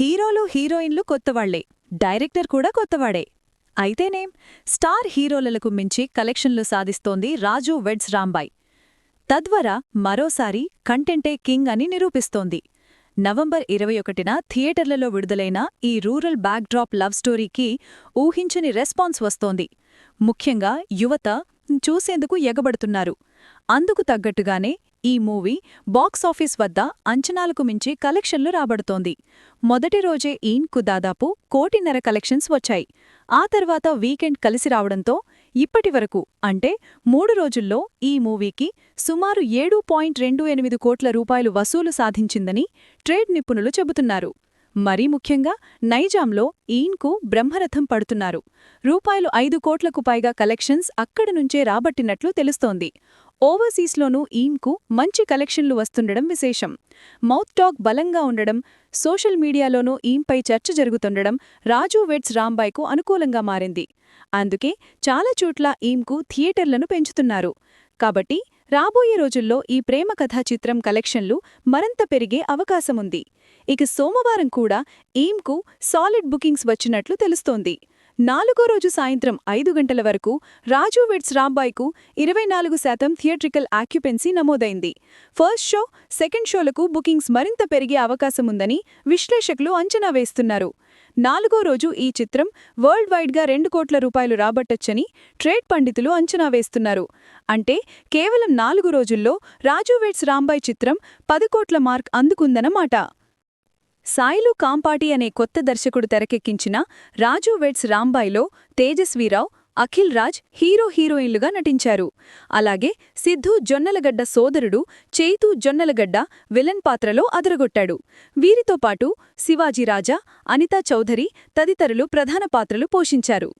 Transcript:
హీరోలు హీరోయిన్లు కొత్తవాళ్ళే. డైరెక్టర్ కూడా కొత్తవాడే. అయితేనేం? స్టార్ హీరోలకు మించి కలెక్షన్లు సాధిస్తోంది రాజు వెడ్స్ రాంబాయ్. తద్వారా మరోసారి కంటెంటే కింగ్ అని నిరూపిస్తోంది. నవంబర్ ఇరవై ఒకటిన థియేటర్లలో విడుదలైన ఈ రూరల్ బ్యాక్డ్రాప్ లవ్ స్టోరీకి ఊహించని రెస్పాన్స్ వస్తోంది. ముఖ్యంగా యువత చూసేందుకు ఎగబడుతున్నారు. అందుకు తగ్గట్టుగానే ఈ మూవీ బాక్సాఫీస్ వద్ద అంచనాలకు మించి కలెక్షన్లు రాబడుతోంది. మొదటి రోజే ఈన్కు దాదాపు కోటిన్నర కలెక్షన్స్ వచ్చాయి. ఆ తర్వాత వీకెండ్ కలిసి రావడంతో ఇప్పటివరకు అంటే మూడు రోజుల్లో ఈ మూవీకి సుమారు ఏడు పాయింట్ రెండు ఎనిమిది కోట్ల రూపాయలు వసూలు సాధించిందని ట్రేడ్ నిపుణులు చెబుతున్నారు. మరీ ముఖ్యంగా నైజాంలో ఈయన్కు బ్రహ్మరథం పడుతున్నారు. రూపాయలు ఐదు కోట్లకు పైగా కలెక్షన్స్ అక్కడి నుంచే రాబట్టినట్లు తెలుస్తోంది. ఓవర్సీస్లోనూ ఈయన్కు మంచి కలెక్షన్లు వస్తుండడం విశేషం. మౌత్ టాక్ బలంగా ఉండడం సోషల్ మీడియాలోనూ ఈయంపై చర్చ జరుగుతుండడం రాజు వెడ్స్ రాంబాయ్కు అనుకూలంగా మారింది. అందుకే చాలా చోట్ల ఈయంకు థియేటర్లను పెంచుతున్నారు. కాబట్టి రాబోయే రోజుల్లో ఈ ప్రేమ కథా చిత్రం కలెక్షన్లు మరింత పెరిగే అవకాశముంది. ఇక సోమవారం కూడా ఈమ్కు సాలిడ్ బుకింగ్స్ వచ్చినట్లు తెలుస్తోంది. నాలుగో రోజు సాయంత్రం ఐదు గంటల వరకు రాజు వెడ్స్ రాంబాయ్కు ఇరవై నాలుగు శాతం థియేట్రికల్ ఆక్యుపెన్సీ నమోదైంది. ఫస్ట్ షో సెకండ్ షోలకు బుకింగ్స్ మరింత పెరిగే అవకాశముందని విశ్లేషకులు అంచనా వేస్తున్నారు. నాలుగో రోజు ఈ చిత్రం వరల్డ్ వైడ్గా రెండు కోట్ల రూపాయలు రాబట్టొచ్చని ట్రేడ్ పండితులు అంచనా వేస్తున్నారు. అంటే కేవలం నాలుగు రోజుల్లో రాజు వెట్స్ రాంబాయ్ చిత్రం పది కోట్ల మార్క్ అందుకుందన్నమాట. సాయిలు కాంపాటి అనే కొత్త దర్శకుడు తెరకెక్కించిన రాజు వెడ్స్ రాంబాయ్లో తేజస్వీరావు అఖిల్ రాజ్ హీరో హీరోయిన్లుగా నటించారు. అలాగే సిద్ధు జొన్నలగడ్డ సోదరుడు చేతు జొన్నలగడ్డ విలన్ పాత్రలో అదరగొట్టాడు. వీరితో పాటు శివాజీరాజా అనితా చౌధరి తదితరులు ప్రధాన పాత్రలు పోషించారు.